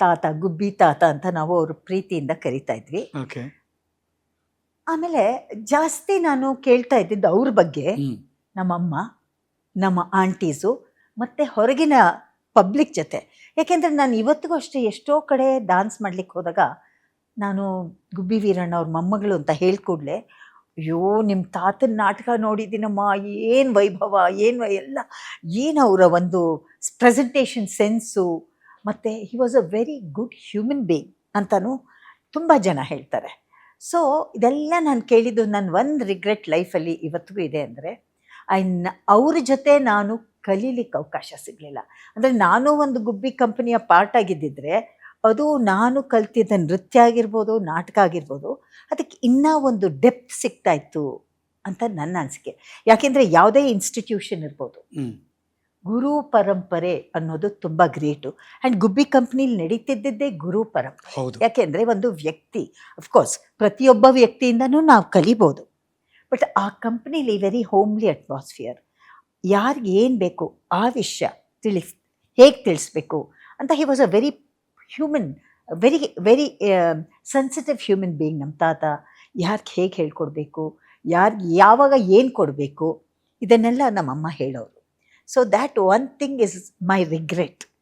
ತಾತ ಗುಬ್ಬಿ ತಾತ ಅಂತ ನಾವು ಅವ್ರ ಪ್ರೀತಿಯಿಂದ ಕರಿತಾ ಇದ್ವಿ. ಓಕೆ. ಆಮೇಲೆ ಜಾಸ್ತಿ ನಾನು ಕೇಳ್ತಾ ಇದ್ದಿದ್ದು ಅವ್ರ ಬಗ್ಗೆ ನಮ್ಮಮ್ಮ ನಮ್ಮ ಆಂಟೀಸು ಮತ್ತು ಹೊರಗಿನ ಪಬ್ಲಿಕ್ ಜೊತೆ. ಯಾಕೆಂದರೆ ನಾನು ಇವತ್ತಿಗೂ ಅಷ್ಟೇ ಎಷ್ಟೋ ಕಡೆ ಡಾನ್ಸ್ ಮಾಡ್ಲಿಕ್ಕೆ ಹೋದಾಗ ನಾನು ಗುಬ್ಬಿ ವೀರಣ್ಣ ಅವ್ರ ಮೊಮ್ಮಗಳು ಅಂತ ಹೇಳ್ಕೊಡ್ಲೆ ಅಯ್ಯೋ ನಿಮ್ಮ ತಾತನ ನಾಟಕ ನೋಡಿದ್ದೀನಮ್ಮ ಏನು ವೈಭವ ಏನು ಎಲ್ಲ ಏನು ಅವರ ಒಂದು ಪ್ರೆಸೆಂಟೇಷನ್ ಸೆನ್ಸು ಮತ್ತು he was a very good human being ಅಂತಲೂ ತುಂಬ ಜನ ಹೇಳ್ತಾರೆ. ಸೊ ಇದೆಲ್ಲ ನಾನು ಕೇಳಿದ್ದು ನನ್ನ ಒಂದು ರಿಗ್ರೆಟ್ ಲೈಫಲ್ಲಿ ಇವತ್ತಿಗೂ ಇದೆ ಅಂದರೆ ಐನ್ ಅವ್ರ ಜೊತೆ ನಾನು ಕಲೀಲಿಕ್ಕೆ ಅವಕಾಶ ಸಿಗಲಿಲ್ಲ. ಅಂದರೆ ನಾನು ಒಂದು ಗುಬ್ಬಿ ಕಂಪನಿಯ ಪಾರ್ಟ್ ಆಗಿದ್ದಿದ್ರೆ, ಅದು ನಾನು ಕಲ್ತಿದ್ದ ನೃತ್ಯ ಆಗಿರ್ಬೋದು, ನಾಟಕ ಆಗಿರ್ಬೋದು, ಅದಕ್ಕೆ ಇನ್ನೂ ಒಂದು ಡೆಪ್ತ್ ಸಿಗ್ತಾ ಇತ್ತು ಅಂತ ನನ್ನ ಅನಿಸಿಕೆ. ಯಾಕೆಂದರೆ ಯಾವುದೇ ಇನ್ಸ್ಟಿಟ್ಯೂಷನ್ ಇರ್ಬೋದು. ಗುರು ಪರಂಪರೆ ಅನ್ನೋದು ತುಂಬ ಗ್ರೇಟು. ಆ್ಯಂಡ್ ಗುಬ್ಬಿ ಕಂಪ್ನಿಲಿ ನಡೀತಿದ್ದಿದ್ದೇ ಗುರು ಪರಂಪರೆ. ಹೌದು. ಯಾಕೆಂದರೆ ಒಂದು ವ್ಯಕ್ತಿ ಅಫ್ಕೋರ್ಸ್ ಪ್ರತಿಯೊಬ್ಬ ವ್ಯಕ್ತಿಯಿಂದನೂ ನಾವು ಕಲಿಬೋದು. ಬಟ್ ಆ ಕಂಪ್ನಿಲಿ ವೆರಿ ಹೋಮ್ಲಿ ಅಟ್ಮಾಸ್ಫಿಯರ್ ಯಾರಿಗೆ ಏನು ಬೇಕು ಆ ವಿಷಯ ತಿಳಿಸ್ ಹೇಗೆ ತಿಳಿಸ್ಬೇಕು ಅಂತ he was a very human very very sensitive human being ನಮ್ಮ ತಾತ. ಯಾರಿಗೆ ಹೇಗೆ ಹೇಳ್ಕೊಡ್ಬೇಕು ಯಾರಿಗೆ ಯಾವಾಗ ಏನು ಕೊಡಬೇಕು ಇದನ್ನೆಲ್ಲ ನಮ್ಮಮ್ಮ ಹೇಳೋರು. So that one thing is my regret.